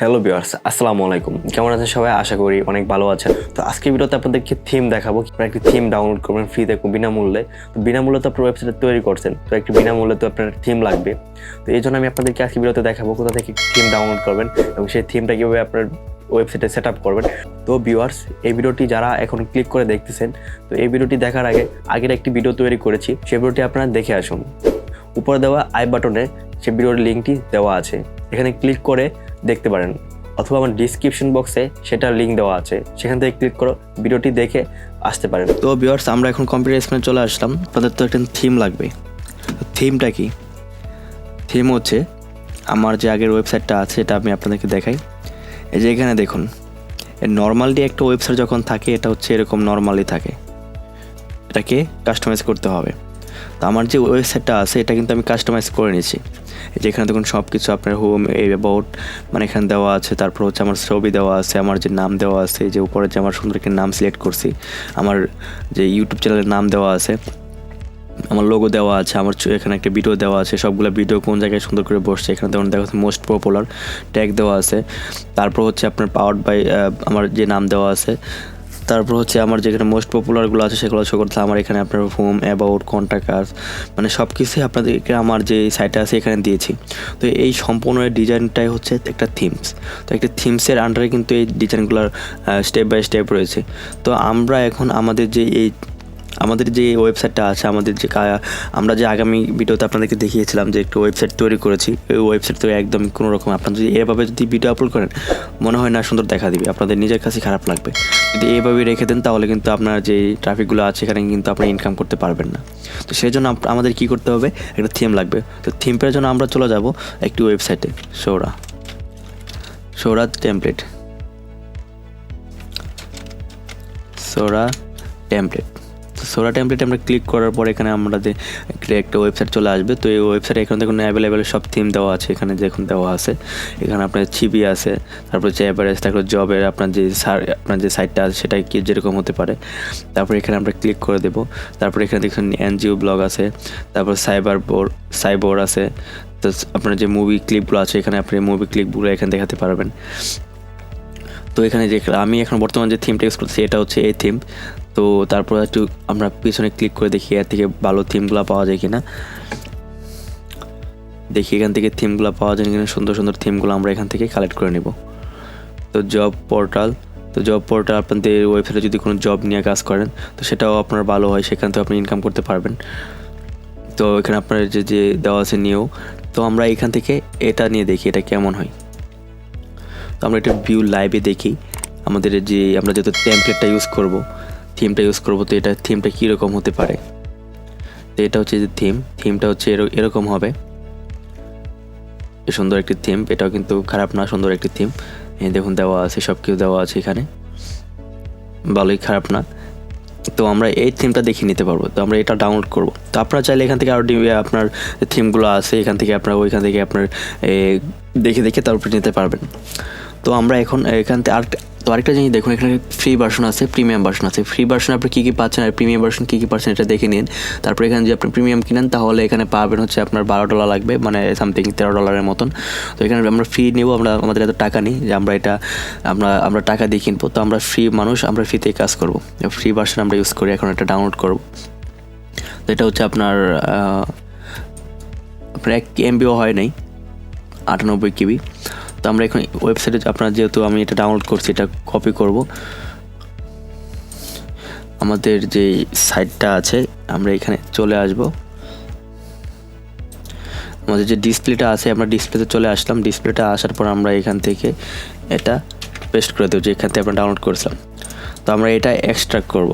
Hello বিয়ার্স আসসালামু আলাইকুম। কেমন আছেন সবাই? আশা করি অনেক ভালো আছেন। তো আজকে ভিডিওতে আপনাদেরকে থিম দেখাবো। আপনারা একটি থিম ডাউনলোড করবেন ফ্রি দেখুন বিনামূল্যে। তো বিনামূল্যে তো আপনার ওয়েবসাইট তৈরি করছেন, তো একটি বিনামূল্যে তো আপনার থিম লাগবে। তো এই জন্য আমি আপনাদেরকে আজকে ভিডিওতে দেখাবো কোথা থেকে থিম ডাউনলোড করবেন এবং সেই থিমটা কীভাবে আপনার ওয়েবসাইটে সেট আপ করবেন। তো ভিউয়ার্স এই ভিডিওটি যারা এখন ক্লিক করে দেখতেছেন, তো এই ভিডিওটি দেখার আগে আগের একটি ভিডিও তৈরি করেছি, সেই ভিডিওটি আপনারা দেখে আসুন। উপরে দেওয়া আই বাটনে সেই ভিডিওর লিঙ্কটি দেওয়া আছে। এখানে ক্লিক করে দেখতে পারেন। অথবা আমার ডিসক্রিপশন বক্সে সেটার লিঙ্ক দেওয়া আছে। সেখান থেকে ক্লিক করো, ভিডিওটি দেখে আসতে পারেন। তো ভিউয়ার্স আমরা এখন কম্পিউটার স্ক্রিনে চলে আসলাম। আপনাদের তো একটা থিম লাগবে। থিমটা কি? থিম হচ্ছে আমার যে আগের ওয়েবসাইটটা আছে, এটা আমি আপনাদেরকে দেখাই। এই যে এখানে দেখুন নর্মালি একটা ওয়েবসাইট যখন থাকে, এটা হচ্ছে এরকম নর্মালি থাকে। এটাকে কাস্টমাইজ করতে হবে। তো আমার যে ওয়েবসাইটটা আছে, এটা কিন্তু আমি কাস্টমাইজ করে নিয়েছি। এই যে এখানে দেখুন সব কিছু আপনার হোম অ্যাবাউট মানে এখানে দেওয়া আছে, তারপর হচ্ছে আমার ছবি দেওয়া আছে, আমার যে নাম দেওয়া আছে যে উপরে যে আমার সুন্দর নাম সিলেক্ট করছি, আমার যে ইউটিউব চ্যানেলের নাম দেওয়া আছে, আমার লোগো দেওয়া আছে, আমার এখানে একটা ভিডিও দেওয়া আছে, সবগুলো ভিডিও কোন জায়গায় সুন্দর করে বসছে, এখানে দেখুন, দেখা যাচ্ছে মোস্ট পপুলার ট্যাগ দেওয়া আছে, তারপর হচ্ছে আপনার পাওয়ার বাই আমার যে নাম দেওয়া আছে তারপর হচ্ছে আমার যেখানে মোস্ট পপুলারগুলো আছে সেগুলো শো করতে আমার এখানে আপনার হোম অ্যাবাউট কন্ট্যাক্ট আস মানে সব কিছুই আপনাদেরকে আমার যে সাইটে আছে এখানে দিয়েছি। তো এই সম্পূর্ণ ডিজাইনটাই হচ্ছে একটা থিমস তো একটা থিমসের আন্ডারে কিন্তু এই ডিজাইনগুলোর স্টেপ বাই স্টেপ রয়েছে। তো আমরা এখন আমাদের যে এই আমাদের যে ওয়েবসাইটটা আছে, আমাদের যে আমরা যে আগামী ভিডিওতে আপনাদেরকে দেখিয়েছিলাম যে একটা ওয়েবসাইট তৈরি করেছি, ওই ওয়েবসাইট তো একদম কোনো রকম আপনারা যদি এভাবে যদি ভিডিও আপলোড করেন, মনে হয় না সুন্দর দেখা দিবে, আপনাদের নিজের কাছে খারাপ লাগবে। যদি এইভাবে রেখে দেন, তাহলে কিন্তু আপনার যে ট্রাফিকগুলো আছে এখানে কিন্তু আপনি ইনকাম করতে পারবেন না। তো সেই জন্য আমাদের কী করতে হবে, একটা থিম লাগবে। তো থিম পের জন্য আমরা চলে যাব একটি ওয়েবসাইটে সৌরা সৌরা টেমপ্লেট সোরা টেমপ্লেট সোরা টেমপ্লেট আমরা ক্লিক করার পর এখানে আমাদের একটা- ওয়েবসাইট চলে আসবে, তো এই ওয়েবসাইটে এখানে দেখুন অ্যাভেলেবেল সব থিম দেওয়া আছে, এখানে দেখুন দেওয়া আছে। এখানে আপনার ছিবি আছে, তারপর হচ্ছে অ্যাভারেজ তারপর জবের আপনার যে সার আপনার যে সাইটটা আছে সেটা কি যেরকম হতে পারে। তারপর এখানে আমরা ক্লিক করে দেবো। তারপর এখানে দেখুন এনজিও ব্লগ আছে, তারপর সাইবার বোর সাইবোর আছে, তো আপনার যে মুভি ক্লিপগুলো আছে, এখানে আপনি মুভি ক্লিপগুলো এখানে দেখাতে পারবেন। তো এখানে যে আমি এখন বর্তমান যে থিমটা ইউজ করতেছি, এটা হচ্ছে এই থিম তো তারপর একটু আমরা পিছনে ক্লিক করে দেখি এর থেকে ভালো থিমগুলো পাওয়া যায় কিনা। দেখি এখান থেকে থিমগুলো পাওয়া যায় কিনা, সুন্দর সুন্দর থিমগুলো আমরা এখান থেকে কালেক্ট করে নেব। তো জব পোর্টাল তো জব পোর্টাল আপনাদের ওয়েবসাইটে যদি কোনো জব নিয়ে কাজ করেন, তো সেটাও আপনার ভালো হয়, সেখান থেকে আপনি ইনকাম করতে পারবেন। তো এখানে আপনার যে যে দেওয়া আছে নিয়েও তো আমরা এখান থেকে এটা নিয়ে দেখি এটা কেমন হয়। তো আমরা একটা ভিউ লাইভে দেখি, আমাদের যে, আমরা যেহেতু টেমপ্লেটটা ইউজ করব থিমটা ইউজ করব, তো এটা থিমটা কীরকম হতে পারে? তো এটা হচ্ছে যে থিম, থিমটা হচ্ছে এর- এরকম হবে। সুন্দর একটি থিম, এটাও কিন্তু খারাপ না, সুন্দর একটি থিম। দেখুন, দেওয়া আছে সব কিছু দেওয়া আছে এখানে। ভালোই খারাপ না। তো আমরা এই থিমটা দেখে নিতে পারব, তো আমরা এটা ডাউনলোড করব। তো আপনারা চাইলে এখান থেকে আরও আপনার থিমগুলো আছে, এখান থেকে আপনার ওইখান থেকে আপনার দেখে দেখে তারপর নিতে পারবেন। তো আমরা এখন এখান থেকে আর তো আরেকটা জিনিস দেখুন, এখানে ফ্রি ভার্সন আছে প্রিমিয়াম ভার্সন আছে। ফ্রি ভার্সন আপনি কী কী পাচ্ছেন আর প্রিমিয়াম ভার্সন কী কী পাচ্ছেন এটা দেখে নিন। তারপর এখানে যদি আপনি প্রিমিয়াম কিনেন, তাহলে এখানে পাবেন হচ্ছে আপনার বারো ডলার লাগবে মানে সামথিং তেরো ডলারের মতন। তো এখানে আমরা ফ্রি নেব, আমরা, আমাদের এত টাকা নেই যে আমরা এটা, আমরা আমরা টাকা দিয়ে কিনবো। তো আমরা ফ্রি মানুষ, আমরা ফ্রিতে কাজ করব। ফ্রি ভার্সন আমরা ইউজ করি এখন এটা ডাউনলোড করব। তো এটা হচ্ছে আপনার আপনার এক এমবিও হয় নাই, আটানব্বই কেবি। তো আমরা এখন ওয়েবসাইটে আপনার যেহেতু আমি এটা ডাউনলোড করছি, এটা কপি করব। আমাদের যে সাইটটা আছে, আমরা এখানে চলে আসব। আমাদের যে ডিসপ্লেটা আছে, আমরা ডিসপ্লেতে চলে আসলাম। ডিসপ্লেটা আসার পর আমরা এখান থেকে এটা পেস্ট করে দেবো যে এখান থেকে আমরা ডাউনলোড করেছিলাম। তো আমরা এটা এক্সট্রাক্ট করব।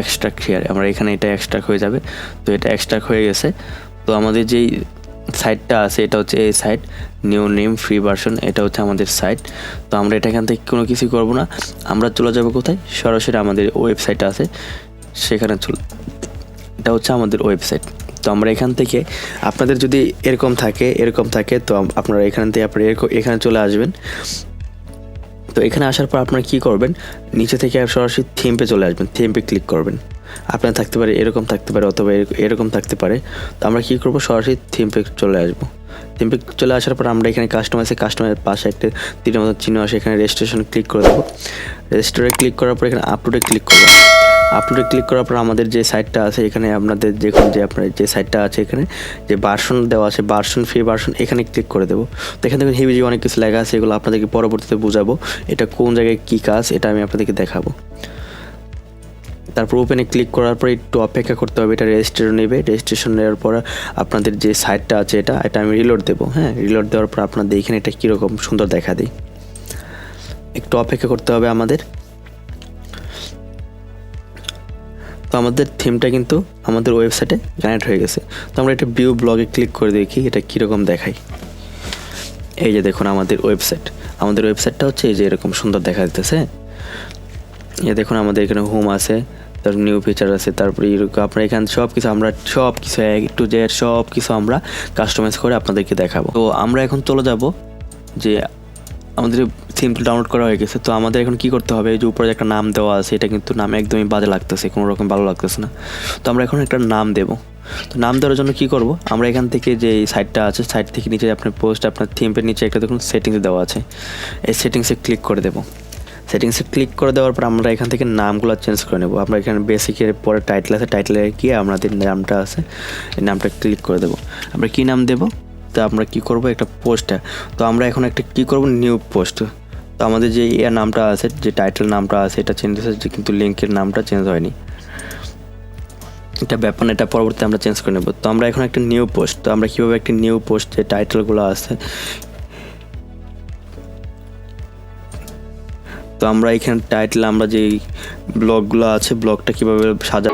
এক্সট্রাক্ট হিয়ার আমরা এখানে এটা এক্সট্রাক্ট হয়ে যাবে। তো এটা এক্সট্রাক্ট হয়ে গেছে। তো আমাদের যেই সাইটটা আছে, এটা হচ্ছে এই site new name free version এটা হচ্ছে আমাদের সাইট তো আমরা এটা এখান থেকে কোনো কিছু করব না। আমরা চলে যাব কোথায়? সরাসরি আমাদের ওয়েবসাইট আছে, সেখানে চলে এটা হচ্ছে আমাদের ওয়েবসাইট তো আমরা এখান থেকে, আপনাদের যদি এরকম থাকে এরকম থাকে, তো আপনারা এখান থেকে আপনারা এরকম- এখানে চলে আসবেন। তো এখানে আসার পর আপনারা কী করবেন? নিচে থেকে সরাসরি থিমপে চলে আসবেন থিমপে ক্লিক করবেন। আপনার থাকতে পারে, এরকম থাকতে পারে অথবা এরকম থাকতে পারে, তো আমরা কী করব? সরাসরি থিম পেক চলে আসব। থিমে চলে আসার পর আমরা এখানে কাস্টমাইজে কাস্টমারের পাশে একটা তিনের মতো চিহ্ন আসে, এখানে রেজিস্ট্রেশন ক্লিক করে দেবো। রেজিস্টারে ক্লিক করার পর এখানে আপলোডে ক্লিক করব। আপলোডে ক্লিক করার পর আমাদের যে সাইটটা আছে, এখানে আপনাদের দেখুন যে আপনার যে সাইটটা আছে এখানে, যে বার্সন দেওয়া আছে বার্সন ফ্রি বার্সন এখানে ক্লিক করে দেবো। তো এখানে দেখুন হিবিজি অনেক কিছু লেখা আছে, এগুলো আপনাদেরকে পরবর্তীতে বোঝাবো, এটা কোন জায়গায় কী কাজ, এটা আমি আপনাদেরকে দেখাবো। তারপর ওপেনে ক্লিক করার পর একটু অপেক্ষা করতে হবে, এটা রেজিস্ট্রেশন নেবে। রেজিস্ট্রেশন নেওয়ার পর আপনাদের যে সাইটটা আছে এটা এটা আমি রিলোড দেবো হ্যাঁ? রিলোড দেওয়ার পর আপনাদের এখানে এটা কীরকম সুন্দর দেখা দেয় একটু অপেক্ষা করতে হবে আমাদের। তো আমাদের থিমটা কিন্তু আমাদের ওয়েবসাইটে কানেক্ট হয়ে গেছে। তো আমরা এটা ভিউ ব্লগে ক্লিক করে দেখি, এটা কীরকম দেখায়। এই যে দেখুন আমাদের ওয়েবসাইট আমাদের ওয়েবসাইটটা হচ্ছে এই যে এরকম সুন্দর দেখা দিতেছে এ দেখুন আমাদের এখানে হোম আছে। তারপর নিউ ফিচার আছে, তারপরে এরকম আপনার এখানে সব কিছু আমরা সব কিছু এক টু জেড সব কিছু আমরা কাস্টমাইজ করে আপনাদেরকে দেখাবো। তো আমরা এখন চলে যাব যে আমাদের থিমটা ডাউনলোড করা হয়ে গেছে, তো আমাদের এখন কি করতে হবে? এই যে উপরে একটা নাম দেওয়া আছে, এটা কিন্তু নাম একদমই বাজে লাগতেছে কোনো রকম ভালো লাগতেছে না। তো আমরা এখন একটা নাম দেবো। তো নাম দেওয়ার জন্য কি করব? আমরা এখান থেকে যে সাইটটা আছে সাইট থেকে নিচে আপনার পোস্ট আপনার থিমের নিচে একটা দেখুন সেটিংস দেওয়া আছে। এই সেটিংসে ক্লিক করে দেবো। সেটিংসে ক্লিক করে দেওয়ার পর আমরা এখান থেকে নামগুলো চেঞ্জ করে নেব। আমরা এখানে বেসিকের পরে টাইটেল আছে টাইটেলে গিয়ে আমাদের নামটা আছে, এই নামটা ক্লিক করে দেবো। আমরা কী নাম দেবো? তো আমরা কী করব? একটা পোস্টটা তো আমরা এখন একটা কী করব? নিউ পোস্ট তো আমাদের যে ইয়ার নামটা আছে, যে টাইটেল নামটা আছে, এটা চেঞ্জ হয়েছে কিন্তু লিঙ্কের নামটা চেঞ্জ হয়নি। এটা ব্যাপার এটা পরবর্তী আমরা চেঞ্জ করে নেব। তো আমরা এখন একটা নিউ পোস্ট তো আমরা কীভাবে একটা নিউ পোস্ট যে টাইটেলগুলো আছে তো আমরা এখানে টাইটেল আমরা যে ব্লগগুলো আছে ব্লগটা কীভাবে সাজা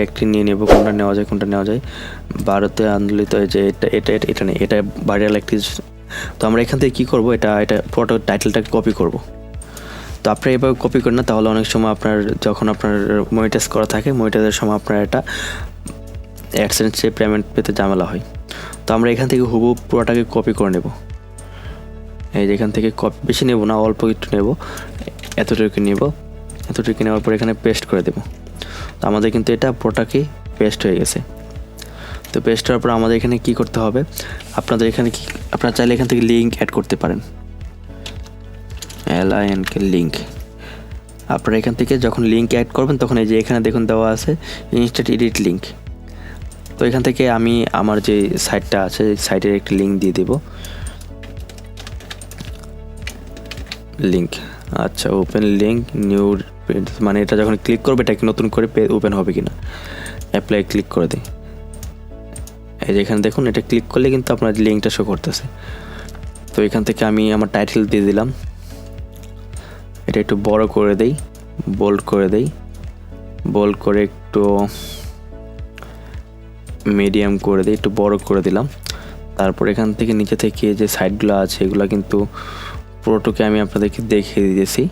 একটি নিয়ে নেব, কোনটা নেওয়া যায়, কোনটা নেওয়া যায়। ভারতে আন্দোলিত যে এটা এটা, এটা- এটা নেই, এটা ভাইরাল একটি তো আমরা এখান থেকে কী করব? এটা এটা পুরোটা টাইটেলটাকে কপি করব। তো আপনারা এভাবে কপি করেন না, তাহলে অনেক সময় আপনার, যখন আপনার মনিটাইজ করা থাকে মনিটাইজের সময় আপনার এটা অ্যাডসেন্সে পেমেন্ট পেতে ঝামেলা হয়। তো আমরা এখান থেকে হুবু পুরোটাকে কপি করে নেব। এই যে এখান থেকে কপি বেশি নেব না, অল্প একটু নেব। এতটুকু নেব। এতটুকু নেওয়ার পর এখানে পেস্ট করে দেবো। তো আমাদের কিন্তু এটা পুরোটাকে পেস্ট হয়ে গেছে। তো হওয়ার পর আমাদের এখানে কি করতে হবে? আপনাদের এখানে কি, আপনারা চাইলে এখান থেকে লিঙ্ক অ্যাড করতে পারেন। L I N K link আপনারা এখান থেকে যখন লিঙ্ক অ্যাড করবেন, তখন এই যে এখানে দেখুন দেওয়া আছে ইনস্ট্যান্ট এডিট লিঙ্ক তো এখান থেকে আমি আমার যে সাইটটা আছে সাইটের একটি লিঙ্ক দিয়ে দেব। লিঙ্ক আচ্ছা ওপেন লিঙ্ক নিউ মানে এটা যখন ক্লিক করবে, এটা কি নতুন করে ওপেন হবে কিনা? অ্যাপ্লাই ক্লিক করে দিই। এই যে এখানে দেখুন, এটা ক্লিক করলে কিন্তু আপনার লিঙ্কটা শো করতেছে। তো এখান থেকে আমি আমার টাইটেল দিয়ে দিলাম। এটা একটু বড় করে দেই বোল্ড করে দেই। বোল্ড করে একটু মিডিয়াম করে দিই, একটু বড় করে দিলাম। তারপর এখান থেকে নিচে থেকে যে সাইডগুলো আছে, এগুলো কিন্তু পুরোটুকে আমি আপনাদেরকে দেখিয়ে দিয়েছি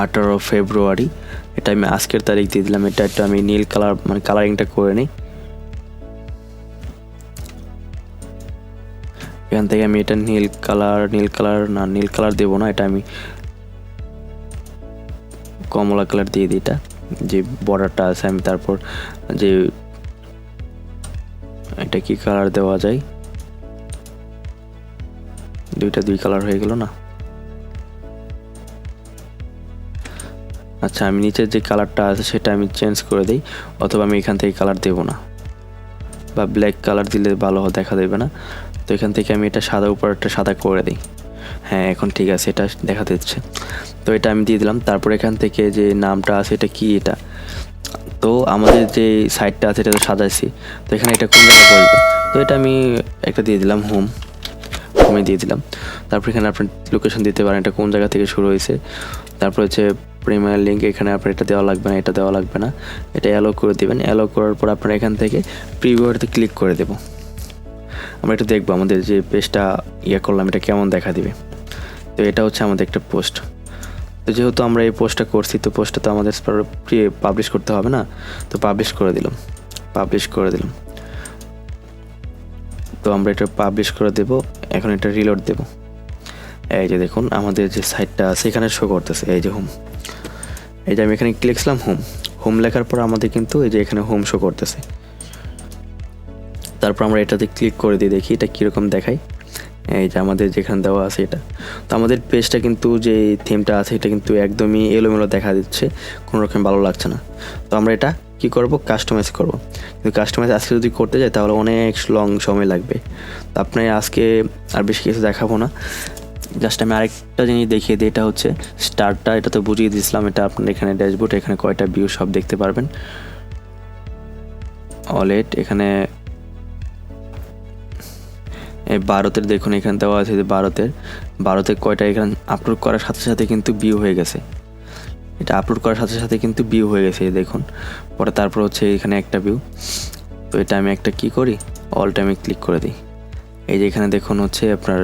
আঠারো ফেব্রুয়ারি। এটা আমি আজকের তারিখ দিয়ে দিলাম। এটা একটু আমি নীল কালার মানে কালারিংটা করে নিই। এখান থেকে আমি এটা নীল কালার নীল কালার না, নীল কালার দেবো না, এটা আমি কমলা কালার দিয়ে দিই এটা। যে বর্ডারটা আছে, আমি তারপর যে এটা কি কালার দেওয়া যায়? দুইটা দুই কালার হয়ে গেল না? আচ্ছা আমি নিচের যে কালারটা আছে সেটা আমি চেঞ্জ করে দিই, অথবা আমি এখান থেকে কালার দেবো না। বা ব্ল্যাক কালার দিলে ভালো দেখা দেবে না। তো এখান থেকে আমি এটা সাদা উপরটা সাদা করে দিই। হ্যাঁ এখন ঠিক আছে, এটা দেখা দিচ্ছে। তো এটা আমি দিয়ে দিলাম। তারপর এখান থেকে যে নামটা আছে, এটা কি এটা? তো আমাদের যে সাইডটা আছে, এটা তো সাজাইছি। তো এখানে এটা কোন জায়গায় বলবে তো এটা আমি একটা দিয়ে দিলাম হোম হোমে দিয়ে দিলাম। তারপর এখানে আপনার লোকেশন দিতে পারেন, এটা কোন জায়গা থেকে শুরু হয়েছে। তারপর হচ্ছে প্রিমিয়ার লিঙ্ক এখানে আপনার এটা দেওয়া লাগবে না, এটা দেওয়া লাগবে না। এটা অ্যালো করে দেবেন। অ্যালো করার পর আপনারা এখান থেকে প্রিভিউতে ক্লিক করে দেবো। আমরা একটু দেখব আমাদের যে পেজটা ইয়ে করলাম, এটা কেমন দেখা দিবে। তো এটা হচ্ছে আমাদের একটা পোস্ট তো যেহেতু আমরা এই পোস্টটা করছি, তো পোস্টটা তো আমাদের পাবলিশ করতে হবে না? তো পাবলিশ করে দিলাম। পাবলিশ করে দিলাম। তো আমরা এটা পাবলিশ করে দেব। এখন এটা রিলোড দেব। এই যে দেখুন, আমাদের যে সাইটটা আছে, এখানে শো করতেছে। এই যে হোম। এই যে আমি এখানে লিখছিলাম হোম। হোম লেখার পর আমাদের কিন্তু এই যে এখানে হোম শো করতেছে। তারপর আমরা এটাতে ক্লিক করে দিয়ে দেখি, এটা কীরকম দেখায়। এই যে আমাদের যেখানে দেওয়া আছে এটা। তো আমাদের পেজটা কিন্তু যে থিমটা আছে, এটা কিন্তু একদমই এলোমেলো দেখা দিচ্ছে। কোনো রকম ভালো লাগছে না। তো আমরা এটা কি করব? কাস্টমাইজ করব। কিন্তু কাস্টমাইজ আজকে যদি করতে যাই, তাহলে অনেক লং সময় লাগবে। তো আপনি আজকে আর বেশি কিছু দেখাবো না। জাস্ট আমি আরেকটা জিনিস দেখিয়ে দিই, এটা হচ্ছে স্টারটা, এটা তো বুঝিয়ে দিয়েছিলাম, এটা আপনার এখানে ড্যাশবোর্ড, এখানে কয়টা ভিউ সব দেখতে পারবেন। অলেট এখানে এই ভারতের দেখুন, এখানে দেওয়া আছে যে ভারতের ভারতে কয়টা এখানে আপলোড করার সাথে সাথে কিন্তু ভিউ হয়ে গেছে। এটা আপলোড করার সাথে সাথে কিন্তু ভিউ হয়ে গেছে দেখুন। পরে তারপর হচ্ছে এখানে একটা ভিউ তো এটা আমি একটা কি করি? অল টাইমে ক্লিক করে দিই। এই যে এখানে দেখুন হচ্ছে আপনার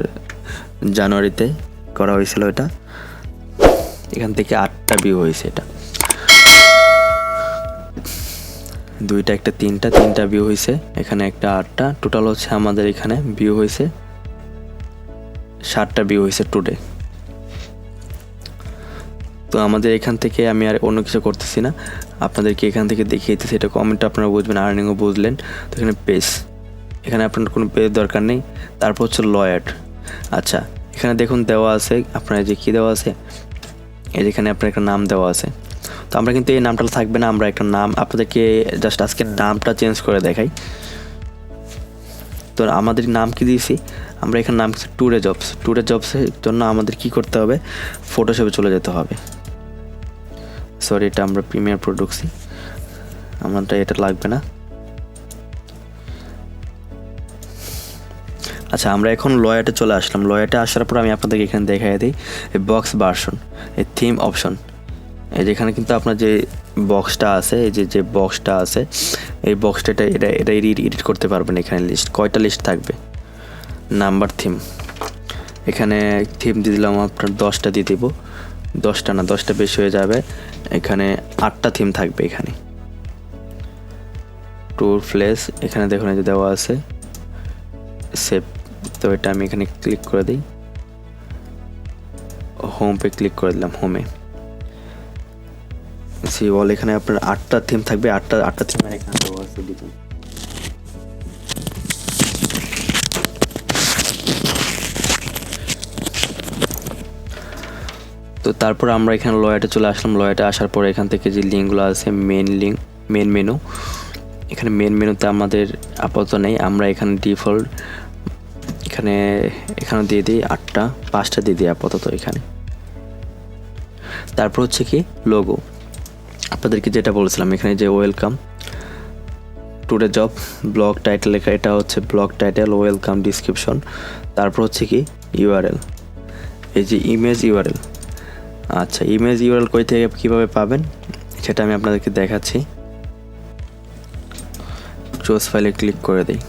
জানুয়ারিতে করা হয়েছিল এটা। এখান থেকে আটটা ভিউ হয়েছে এটা। দুইটা একটা তিনটা তিনটা ভিউ হয়েছে। এখানে একটা আটটা। টোটাল হচ্ছে আমাদের এখানে ভিউ হয়েছে ষাটটা ভিউ হয়েছে টুডে তো আমাদের এখান থেকে আমি আর অন্য কিছু করতেছি না। আপনাদেরকে এখান থেকে দেখিয়ে দিতেছি এটা কমেন্ট আপনারা বুঝবেন আর্নিংও বুঝলেন। তো এখানে পেজ এখানে আপনার কোনো পেজ দরকার নেই। তারপর হচ্ছে লয়ার আচ্ছা এখানে দেখুন দেওয়া আছে আপনার যে কী দেওয়া আছে? এই যেখানে আপনার একটা নাম দেওয়া আছে। তো আমরা কিন্তু এই নামটা থাকবে না আমরা একটা নাম আপনাদেরকে জাস্ট আজকে নামটা চেঞ্জ করে দেখাই। তো আমাদের নাম কি দিয়েছি? আমরা এখানে নাম ট্যুরে জবস ট্যুরে জবসের জন্য আমাদের কি করতে হবে? ফটোশপে চলে যেতে হবে। সরি এটা আমরা প্রিমিয়ার প্রো ঢুকছি আমারটা এটা লাগবে না। আচ্ছা আমরা এখন লয়াতে চলে আসলাম। লয়াতে আসার পর আমি আপনাদেরকে এখানে দেখাই দিই। এই বক্স ভার্সন এই থিম অপশন এই যেখানে কিন্তু আপনার যে বক্সটা আছে, এই যে যে বক্সটা আছে, এই বক্সটা এটা এটা এটা এডিট করতে পারবেন এখানে লিস্ট কয়টা লিস্ট থাকবে? নাম্বার থিম এখানে থিম দিয়ে দিলাম আপনার দশটা দিয়ে দিব। দশটা না, দশটা বেশি হয়ে যাবে। এখানে আটটা থিম থাকবে এখানে। ট্যুর প্লেস এখানে দেখুন যে দেওয়া আছে। সেভ তো এটা আমি এখানে ক্লিক করে দিই। হোম ক্লিক করে দিলাম হোমে সি বল এখানে আপনার আটটা থিম থাকবে, আটটা আটটা থিম এখানে দেওয়া আছে দেখুন তো তারপর আমরা এখানে লয়াতে চলে আসলাম। লয়াতে আসার পর এখান থেকে যে লিঙ্কগুলো আছে মেন লিঙ্ক মেন মেনু এখানে মেন মেনুতে আমাদের আপাতত নেই। আমরা এখানে ডিফল্ট এখানে এখানে দিয়ে দিই আটটা, পাঁচটা দিয়ে দিই আপাতত এখানে। তারপর হচ্ছে কি লোগো আপনাদেরকে যেটা বলেছিলাম, এখানে যে welcome today job blog title লেখা, এটা হচ্ছে ব্লগ টাইটেল ওয়েলকাম ডিসক্রিপশন তারপর হচ্ছে কি ইউআরএল এই যে ইমেজ ইউআরএল আচ্ছা ইমেজ ইউআরএল কই থেকে কীভাবে পাবেন, সেটা আমি আপনাদেরকে দেখাচ্ছি। চোজ ফাইলে ক্লিক করে দিই।